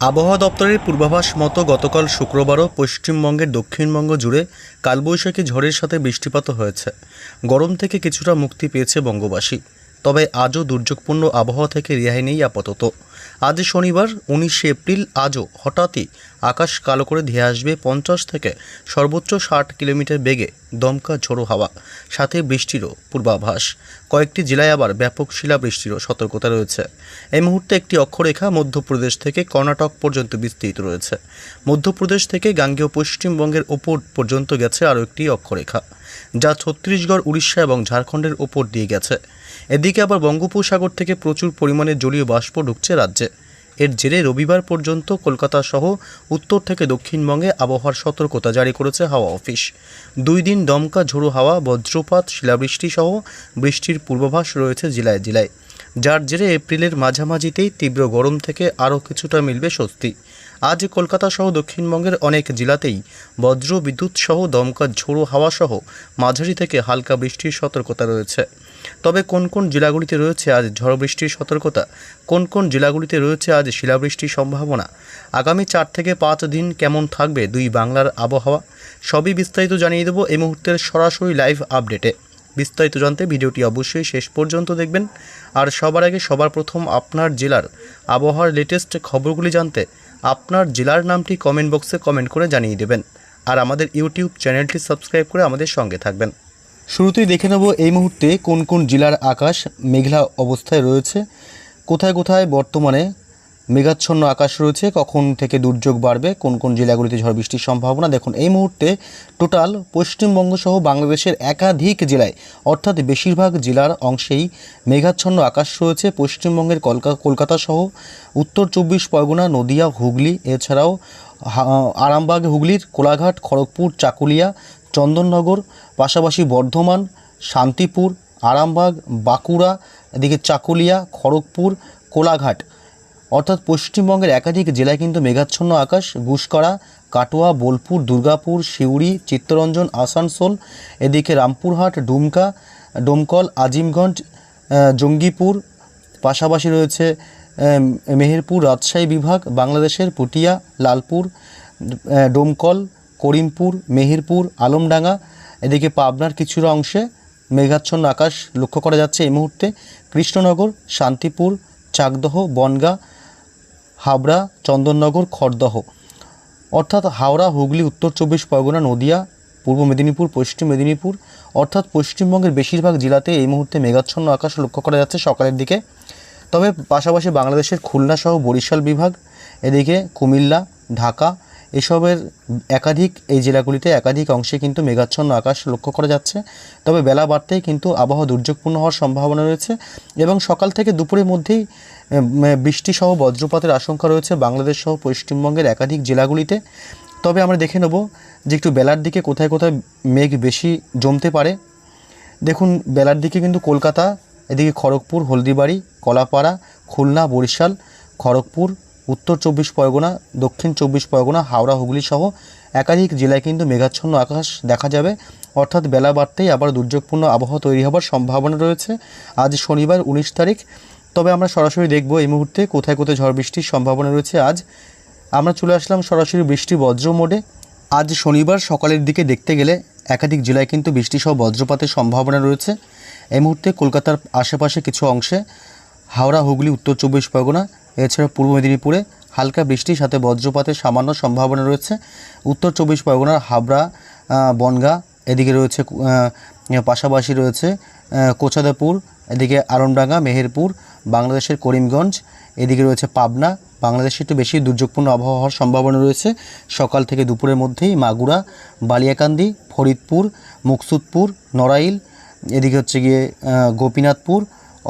আবহাওয়া দপ্তরের পূর্বাভাস মতো গতকাল শুক্রবারও পশ্চিমবঙ্গের দক্ষিণবঙ্গ জুড়ে কালবৈশাখী ঝড়ের সাথে বৃষ্টিপাত হয়েছে। গরম থেকে কিছুটা মুক্তি পেয়েছে বঙ্গবাসী। তবে আজও দুর্যোগপূর্ণ আবহাওয়া থেকে রেহাই নেই আপাতত। আজ শনিবার, উনিশে এপ্রিল, আজও হঠাৎই আকাশ কালো করে ধেয়ে আসবে পঞ্চাশ থেকে সর্বোচ্চ ষাট কিলোমিটার বেগে দমকা ঝোড়ো হাওয়া, সাথে বৃষ্টিরও পূর্বাভাস। কয়েকটি জেলায় আবার ব্যাপক শিলাবৃষ্টিরও সতর্কতা রয়েছে। এই মুহূর্তে একটি অক্ষরেখা মধ্যপ্রদেশ থেকে কর্ণাটক পর্যন্ত বিস্তৃত রয়েছে। মধ্যপ্রদেশ থেকে গাঙ্গেয় পশ্চিমবঙ্গের ওপর পর্যন্ত গেছে আরও একটি অক্ষরেখা। যা ছত্তিশগড়, উড়িষ্যা এবং ঝাড়খণ্ডের ওপর দিয়ে গেছে। এদিকে আবার বঙ্গোপসাগর থেকে প্রচুর পরিমাণে জলীয় বাষ্প ঢুকছে রাজ্যে। এর জেরে রবিবার পর্যন্ত কলকাতা সহ উত্তর থেকে দক্ষিণবঙ্গে আবহাওয়ার সতর্কতা জারি করেছে হাওয়া অফিস। দুই দিন দমকা ঝোড়ো হাওয়া, বজ্রপাত, শিলাবৃষ্টি সহ বৃষ্টির পূর্বাভাস রয়েছে জেলায় জেলায়। যার জেরে এপ্রিলের মাঝামাঝিতেই তীব্র গরম থেকে আরও কিছুটা মিলবে স্বস্তি। আজ কলকাতা সহ দক্ষিণবঙ্গের অনেক জেলাতেই বজ্র বিদ্যুৎ সহ দমকা ঝোড়ো হাওয়া সহ মাঝারি থেকে হালকা বৃষ্টির সতর্কতা রয়েছে। তবে কোন কোন জেলাগুলিতে রয়েছে আজ ঝড় বৃষ্টির সতর্কতা? কোন কোন জেলাগুলিতে রয়েছে আজ শিলাবৃষ্টির সম্ভাবনা? আগামী চার থেকে পাঁচ দিন কেমন থাকবে দুই বাংলার আবহাওয়া? সবই বিস্তারিত জানিয়ে দেবো এই মুহূর্তের সরাসরি লাইভ আপডেটে। বিস্তারিত জানতে ভিডিওটি অবশ্যই শেষ পর্যন্ত দেখবেন। আর সবার আগে সবার প্রথম আপনার জেলার আবহাওয়ার লেটেস্ট খবরগুলি জানতে আপনার জেলার নামটি কমেন্ট বক্সে কমেন্ট করে জানিয়ে দেবেন। আর আমাদের ইউটিউব চ্যানেলটি সাবস্ক্রাইব করে আমাদের সঙ্গে থাকবেন। শুরুতেই দেখে নেব এই মুহূর্তে কোন কোন জেলার আকাশ মেঘলা অবস্থায় রয়েছে। কোথায় কোথায় বর্তমানে মেঘাচ্ছন্ন আকাশ রয়েছে। কখন থেকে দুর্যোগ বাড়বে? কোন কোন জেলাগুলিতে ঝড় বৃষ্টির সম্ভাবনা? দেখুন, এই মুহূর্তে টোটাল পশ্চিমবঙ্গ সহ বাংলাদেশের একাধিক জেলায়, অর্থাৎ বেশিরভাগ জেলার অংশেই মেঘাচ্ছন্ন আকাশ রয়েছে। পশ্চিমবঙ্গের কলকা কলকাতা সহ উত্তর চব্বিশ পরগনা, নদিয়া, হুগলি, এছাড়াও আরামবাগ, হুগলির কোলাঘাট, খড়গপুর, চাকুলিয়া, চন্দননগর, পাশাপাশি বর্ধমান, শান্তিপুর, আরামবাগ, বাঁকুড়া, এদিকে চাকুলিয়া, খড়গপুর, কোলাঘাট। অর্থাৎ পশ্চিমবঙ্গের একাধিক জেলায় কিন্তু মেঘাচ্ছন্ন আকাশ, গুসকরা, কাটোয়া, বোলপুর, দুর্গাপুর, সিউড়ি, চিত্তরঞ্জন, আসানসোল, এদিকে রামপুরহাট, ডুমকা, ডোমকল, আজিমগঞ্জ জঙ্গিপুর, পাশাপাশি রয়েছে মেহেরপুর, রাজশাহী বিভাগ, বাংলাদেশের পুটিয়া, লালপুর ডোমকল, করিমপুর, মেহেরপুর, আলমডাঙ্গা, এদিকে পাবনার কিছুটা অংশে মেঘাচ্ছন্ন আকাশ লক্ষ্য করা যাচ্ছে এই মুহূর্তে। কৃষ্ণনগর, শান্তিপুর, চাকদহ, বনগাঁ হাবড়া, চন্দননগর, খড়দহ। অর্থাৎ হাওড়া, হুগলি, উত্তর চব্বিশ পরগনা, নদিয়া, পূর্ব মেদিনীপুর, পশ্চিম মেদিনীপুর, অর্থাৎ পশ্চিমবঙ্গের বেশিরভাগ জেলাতে এই মুহূর্তে মেঘাচ্ছন্ন আকাশ লক্ষ্য করা যাচ্ছে সকালের দিকে। তবে পাশাপাশি বাংলাদেশের খুলনা সহ বরিশাল বিভাগ, এদিকে কুমিল্লা, ঢাকা এসবের একাধিক এই জেলাগুলিতে একাধিক অংশে কিন্তু মেঘাচ্ছন্ন আকাশ লক্ষ্য করা যাচ্ছে। তবে বেলা বাড়তেই কিন্তু আবহাওয়া দুর্যোগপূর্ণ হওয়ার সম্ভাবনা রয়েছে এবং সকাল থেকে দুপুরের মধ্যেই উম, বৃষ্টি সহ বজ্রপাতের আশঙ্কা রয়েছে বাংলাদেশ সহ পশ্চিমবঙ্গের একাধিক জেলাগুলিতে। তবে আমরা দেখে নেব যে একটু বেলার দিকে কোথায় কোথায় মেঘ বেশি জমতে পারে। দেখুন বেলার দিকে কিন্তু কলকাতা এদিকে খড়গপুর হলদিবাড়ি কলাপাড়া খুলনা বরিশাল খড়গপুর উত্তর চব্বিশ পরগনা, দক্ষিণ চব্বিশ পরগনা, হাওড়া, হুগলি সহ একাধিক জেলায় কিন্তু মেঘাচ্ছন্ন আকাশ দেখা যাবে। অর্থাৎ বেলা বাড়তেই আবার দুর্যোগপূর্ণ আবহাওয়া তৈরি হবার সম্ভাবনা রয়েছে। আজ শনিবার উনিশ তারিখ। তবে আমরা সরাসরি দেখব এই মুহূর্তে কোথায় কোথায় ঝড় বৃষ্টির সম্ভাবনা রয়েছে আজ। আমরা চলে আসলাম সরাসরি বৃষ্টি বজ্র মোডে। আজ শনিবার সকালের দিকে দেখতে গেলে একাধিক জেলায় কিন্তু বৃষ্টিসহ বজ্রপাতের সম্ভাবনা রয়েছে। এই মুহূর্তে কলকাতার আশেপাশে কিছু অংশে হাওড়া, হুগলি, উত্তর চব্বিশ পরগনা এছাড়া পূর্ব মেদিনীপুরে হালকা বৃষ্টির সাথে বজ্রপাতের সামান্য সম্ভাবনা রয়েছে। উত্তর চব্বিশ পরগনার হাবড়া বনগাঁ, এদিকে রয়েছে পাশাপাশি রয়েছে কোচাদাপুর, এদিকে আরমডাঙ্গা, মেহেরপুর, বাংলাদেশের করিমগঞ্জ, এদিকে রয়েছে পাবনা। বাংলাদেশে একটু বেশি দুর্যোগপূর্ণ আবহাওয়া হওয়ার সম্ভাবনা রয়েছে। সকাল থেকে দুপুরের মধ্যেই মাগুরা, বালিয়াকান্দি, ফরিদপুর, মুকসুদপুর, নড়াইল, এদিকে হচ্ছে গিয়ে গোপীনাথপুর,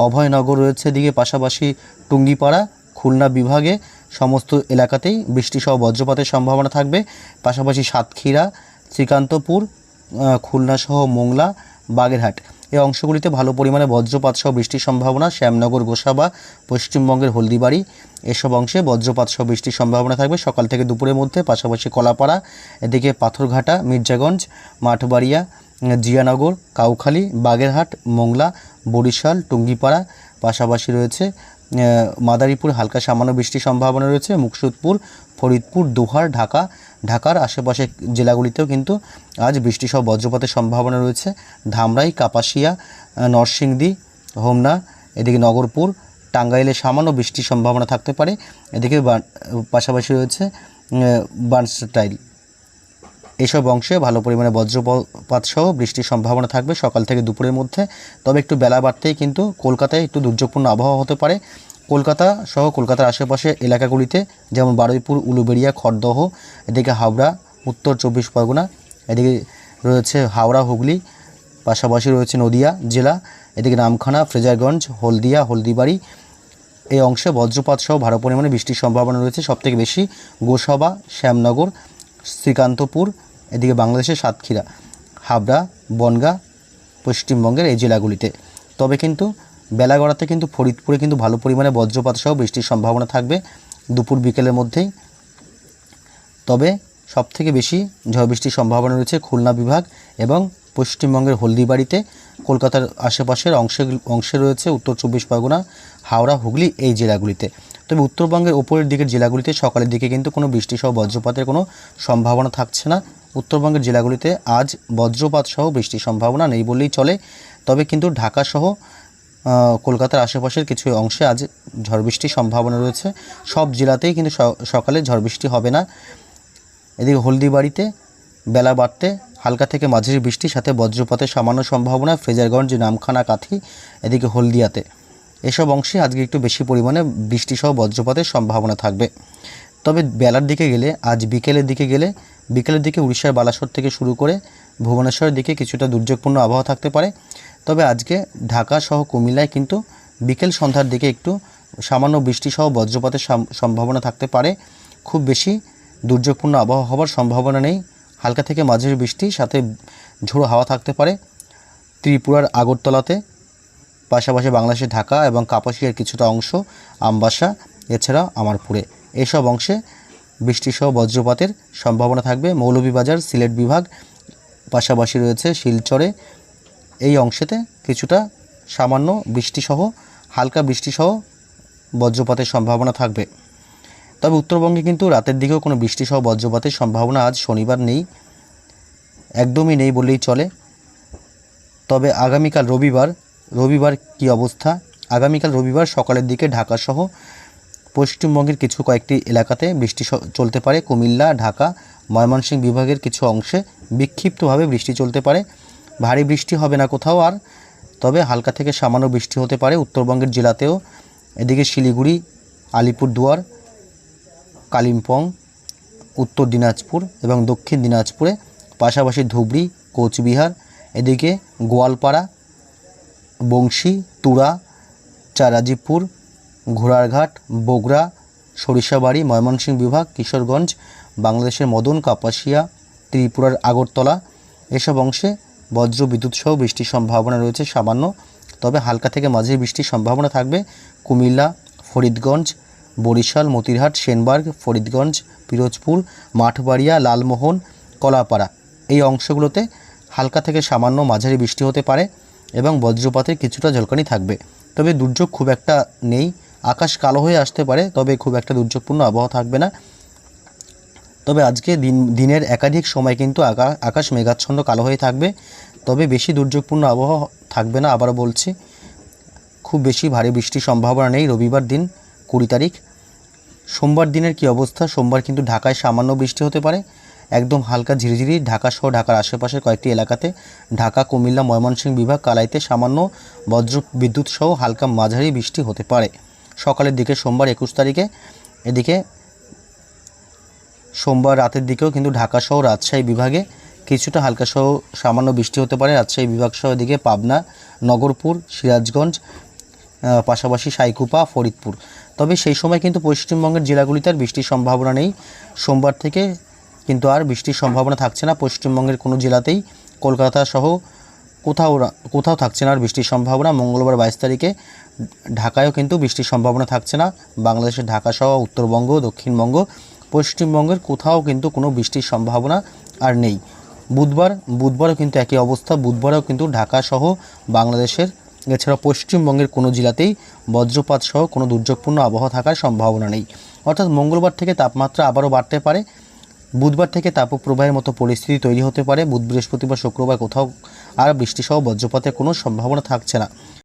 অভয়নগর রয়েছে। এদিকে পাশাপাশি টুঙ্গিপাড়া খুলনা বিভাগে সমস্ত এলাকাতেই বৃষ্টিসহ বজ্রপাতের সম্ভাবনা থাকবে। পাশাপাশি সাতক্ষীরা শ্রীকান্তপুর আহ, খুলনা সহ মোংলা বাগেরহাট এই অংশগুলিতে ভালো পরিমাণে বজ্রপাত সহ বৃষ্টির সম্ভাবনা। শ্যামনগর গোসাবা পশ্চিমবঙ্গের হলদিবাড়ি এসব অংশে বজ্রপাত সহ বৃষ্টির সম্ভাবনা থাকবে। সকাল থেকে দুপুরের মধ্যে পাশাপাশি কলাপাড়া এদিকে পাথরঘাটা মির্জাগঞ্জ মাঠবাড়িয়া জিয়ানগর কাউখালী বাগেরহাট মোংলা বরিশাল টুঙ্গিপাড়া পাশাপাশি রয়েছে মাদারীপুর হালকা সামান্য বৃষ্টির সম্ভাবনা রয়েছে। মুকসুদপুর, ফরিদপুর, দোহার, ঢাকা, ঢাকার আশেপাশে জেলাগুলিতেও কিন্তু আজ বৃষ্টিসহ বজ্রপাতের সম্ভাবনা রয়েছে। ধামরাই, কাপাসিয়া নরসিংদী, হোমনা, এদিকে নগরপুর, টাঙ্গাইলে সামান্য বৃষ্টির সম্ভাবনা থাকতে পারে। এদিকে পাশাপাশি রয়েছে বার্নস্টাইল এসব অংশে ভালো পরিমাণে বজ্রপাত সহ বৃষ্টির সম্ভাবনা থাকবে সকাল থেকে দুপুরের মধ্যে। তবে একটু বেলা বাড়তেই কিন্তু কলকাতায় একটু দুর্যোগপূর্ণ আবহাওয়া হতে পারে। কলকাতা সহ কলকাতার আশেপাশে এলাকাগুলিতে যেমন বারুইপুর, উলুবেড়িয়া, খড়দহ, এদিকে হাওড়া, উত্তর চব্বিশ পরগনা, এদিকে রয়েছে হাওড়া, হুগলি, পাশাপাশি রয়েছে নদিয়া জেলা, এদিকে নামখানা, ফ্রেজারগঞ্জ, হলদিয়া, হলদিবাড়ি। এই অংশে বজ্রপাত সহ ভালো পরিমাণে বৃষ্টির সম্ভাবনা রয়েছে। সবথেকে বেশি গোসাবা, শ্যামনগর, শ্রীকান্তপুর এদিকে বাংলাদেশের সাতক্ষীরা, হাবড়া, বনগা, পশ্চিমবঙ্গের এই জেলাগুলিতে। তবে কিন্তু বেলা গড়াতে কিন্তু ফরিদপুরে কিন্তু ভালো পরিমাণে বজ্রপাত সহ বৃষ্টির সম্ভাবনা থাকবে দুপুর বিকেলের মধ্যেই। তবে সবথেকে বেশি ঝড় বৃষ্টির সম্ভাবনা রয়েছে খুলনা বিভাগ এবং পশ্চিমবঙ্গের হলদিবাড়িতে। কলকাতার আশেপাশের অংশে অংশে রয়েছে উত্তর চব্বিশ পরগনা, হাওড়া, হুগলি এই জেলাগুলিতে। তবে উত্তরবঙ্গের ওপরের দিকের জেলাগুলিতে সকালের দিকে কিন্তু কোনো বৃষ্টিসহ বজ্রপাতের কোনো সম্ভাবনা থাকছে না। উত্তরবঙ্গের জেলাগুলিতে আজ বজ্রপাত সহ বৃষ্টির সম্ভাবনা নেই বললেই চলে। তবে কিন্তু ঢাকা সহ কলকাতার আশেপাশের কিছু অংশে আজ ঝড় বৃষ্টির সম্ভাবনা রয়েছে। সব জেলাতেই কিন্তু সকালে ঝড় বৃষ্টি হবে না। এদিকে হলদিবাড়িতে বেলা বাড়তে হালকা থেকে মাঝারি বৃষ্টির সাথে বজ্রপাতের সামান্য সম্ভাবনা। ফ্রেজারগঞ্জ নামখানা, কাথি, এদিকে হলদিয়াতে। এসব অংশে আজকে একটু বেশি পরিমাণে বৃষ্টিসহ বজ্রপাতের সম্ভাবনা থাকবে। তবে বেলার দিকে গেলে, আজ বিকেলের দিকে গেলে, বিকেলের দিকে উড়িষ্যার বালাসোর থেকে শুরু করে ভুবনেশ্বরের দিকে কিছুটা দুর্যোগপূর্ণ আবহাওয়া থাকতে পারে। তবে আজকে ঢাকা সহ কুমিল্লায় কিন্তু বিকেল সন্ধ্যার দিকে একটু সামান্য বৃষ্টিসহ বজ্রপাতের সম্ভাবনা থাকতে পারে। খুব বেশি দুর্যোগপূর্ণ আবহাওয়া হওয়ার সম্ভাবনা নেই। হালকা থেকে মাঝারি বৃষ্টি, সাথে ঝোড়ো হাওয়া থাকতে পারে। ত্রিপুরার আগরতলাতে পাশাপাশি বাংলাদেশের ঢাকা এবং কাপাসিয়ার কিছুটা অংশ, আমবাসা এছাড়া আমারপুরে। এইসব অংশে বৃষ্টিসহ বজ্রপাতের সম্ভাবনা থাকবে। মৌলভীবাজার, সিলেট বিভাগ পাশাপাশি রয়েছে শিলচরে। এই অংশেতে কিছুটা সামান্য বৃষ্টিসহ, হালকা বৃষ্টিসহ বজ্রপাতের সম্ভাবনা থাকবে। তবে উত্তরবঙ্গে কিন্তু রাতের দিকেও কোনো বৃষ্টিসহ বজ্রপাতের সম্ভাবনা আজ শনিবার নেই, একদমই নেই বললেই চলে। তবে আগামীকাল রবিবার রবিবার কি অবস্থা? আগামীকাল রবিবার সকালের দিকে ঢাকাসহ পশ্চিমবঙ্গের কিছু কয়েকটি এলাকাতে বৃষ্টি চলতে পারে। কুমিল্লা, ঢাকা, ময়মনসিংহ বিভাগের কিছু অংশে বিক্ষিপ্তভাবে বৃষ্টি চলতে পারে। ভারী বৃষ্টি হবে না কোথাও আর, তবে হালকা থেকে সামান্য বৃষ্টি হতে পারে। উত্তরবঙ্গের জেলাতেও এদিকে শিলিগুড়ি, আলিপুরদুয়ার, কালিম্পং, উত্তর দিনাজপুর এবং দক্ষিণ দিনাজপুরে, পাশাপাশি ধুবড়ি, কোচবিহার, এদিকে গোয়ালপাড়া বংশী, তুরা, চারাজিপুর, ঘোড়ারঘাট, বগুড়া, সরিষাবাড়ি, ময়মনসিংহ বিভাগ, কিশোরগঞ্জ, বাংলাদেশের মদন, কাপাসিয়া, ত্রিপুরার আগরতলা। এসব অংশে বজ্র বিদ্যুৎ সহ বৃষ্টির সম্ভাবনা রয়েছে সামান্য, তবে হালকা থেকে মাঝারি বৃষ্টির সম্ভাবনা থাকবে। কুমিল্লা, ফরিদগঞ্জ, বরিশাল, মতিরহাট, সেনবার্গ, ফরিদগঞ্জ, পিরোজপুর, মাঠবাড়িয়া, লালমোহন, কলাপাড়া। এই অংশগুলোতে হালকা থেকে সামান্য মাঝারি বৃষ্টি হতে পারে। এবং বজ্রপাতের কিছুটা ঝলকানি থাকবে। তবে দুর্যোগ খুব একটা নেই। আকাশ কালো হয়ে আসতে পারে, তবে খুব একটা দুর্যোগপূর্ণ আবহাওয়া থাকবে না। তবে আজকে দিন, দিনের একাধিক সময় কিন্তু আকা- আকাশ মেঘাচ্ছন্ন কালো হয়ে থাকবে। তবে বেশি দুর্যোগপূর্ণ আবহাওয়া থাকবে না আবার বলছি। খুব বেশি ভারী বৃষ্টির সম্ভাবনা নেই রবিবার দিন, কুড়ি তারিখ। সোমবার দিনের কি অবস্থা? সোমবার কিন্তু ঢাকায় সামান্য বৃষ্টি হতে পারে। একদম হালকা ঝিরিঝিরি ঢাকা সহ ঢাকার আশেপাশের কয়েকটি এলাকাতে ঢাকা, কুমিল্লা, ময়মনসিংহ বিভাগ কালাইতে সামান্য বজ্র বিদ্যুৎ সহ হালকা মাঝারি বৃষ্টি হতে পারে। সকালের দিকে সোমবার একুশ তারিখে এদিকে সোমবার রাতের দিকেও কিন্তু ঢাকা সহ রাজশাহী বিভাগে কিছুটা হালকা সহ সামান্য বৃষ্টি হতে পারে। রাজশাহী বিভাগ সহ এদিকে পাবনা, নগরপুর, সিরাজগঞ্জ পাশাপাশি সাইকুপা, ফরিদপুর। তবে সেই সময় কিন্তু পশ্চিমবঙ্গের জেলাগুলিতে আর বৃষ্টির সম্ভাবনা নেই। সোমবার থেকে কিন্তু আর বৃষ্টির সম্ভাবনা থাকছে না। পশ্চিমবঙ্গের কোনো জেলাতেই কলকাতা সহ কোথাও কোথাও থাকছে না আর বৃষ্টির সম্ভাবনা। মঙ্গলবার বাইশ তারিখে ঢাকায়ও কিন্তু বৃষ্টির সম্ভাবনা থাকছে না। বাংলাদেশের ঢাকা সহ উত্তরবঙ্গ, দক্ষিণবঙ্গ, পশ্চিমবঙ্গের কোথাও কিন্তু কোনো বৃষ্টির সম্ভাবনা আর নেই। বুধবার, বুধবারও কিন্তু একই অবস্থা। বুধবারও কিন্তু ঢাকা সহ বাংলাদেশের, এছাড়া পশ্চিমবঙ্গের কোনো জেলাতেই বজ্রপাত সহ কোনো দুর্যোগপূর্ণ আবহাওয়া থাকার সম্ভাবনা নেই। অর্থাৎ মঙ্গলবার থেকে তাপমাত্রা আবারও বাড়তে পারে। বুধবার থেকে তাপপ্রবাহের মতো পরিস্থিতি তৈরি হতে পারে। বুধ বৃহস্পতিবার শুক্রবার কোথাও, আর বৃষ্টিসহ বজ্রপাতের কোনো সম্ভাবনা থাকছে না।